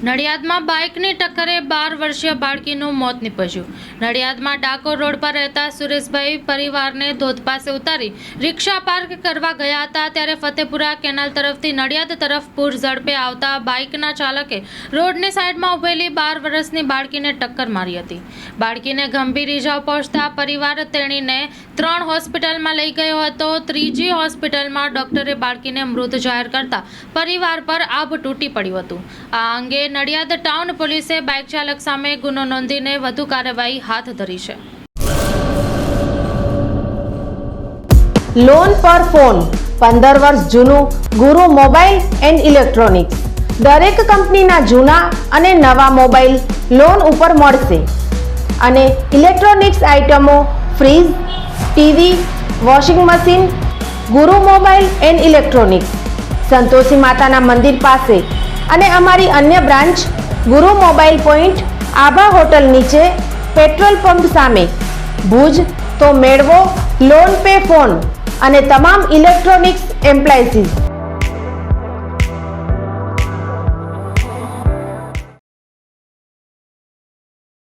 નડિયાદમાં બાઇકની ટક્કરે બાર વર્ષીય બાળકીનું મોત નીપજ્યું. નડિયાદમાં ડાકોર રોડ પર રહેતા સુરેશભાઈ પરિવારને ધોધ પાસે ઉતારી રિક્ષા પાર્ક કરવા ગયા હતા ત્યારે ફતેપુરા કેનાલ તરફથી નડિયાદ તરફ પૂર ઝડપે આવતા બાઇકના ચાલકે રોડની સાઈડમાં ઉભેલી બાર વર્ષની બાળકીને ટક્કર મારી હતી. બાળકીને ગંભીર ઇજાઓ પહોંચતા પરિવાર તેણીને ત્રણ હોસ્પિટલમાં લઈ ગયો હતો. ત્રીજી હોસ્પિટલમાં ડોક્ટરે બાળકીને મૃત જાહેર કરતા પરિવાર પર આભ તૂટી પડ્યું હતું. આ અંગે નડિયાદ ટાઉન પોલીસે બાઇક ચાલક સામે ગુનો નોંધીને વધુ કાર્યવાહી હાથ ધરી છે. લોન પર ફોન પંદર વર્ષ જૂનું ગુરુ મોબાઈલ એન્ડ ઇલેક્ટ્રોનિક્સ. દરેક કંપનીના જૂના અને નવા મોબાઈલ લોન ઉપર મળશે. અને ઇલેક્ટ્રોનિક્સ આઇટમો, fridge, TV, washing machine, Guru mobile and electronics. Santoshi માતાના મંદિર પાસે અને અમારી અન્ય branch Guru mobile point Aabha hotel નીચે પેટ્રોલ પંપ સામે. ભુજ તો મેળવો, લોન પે ફોન અને તમામ ઇલેક્ટ્રોનિક્સ એમ્પ્લાયસીસ.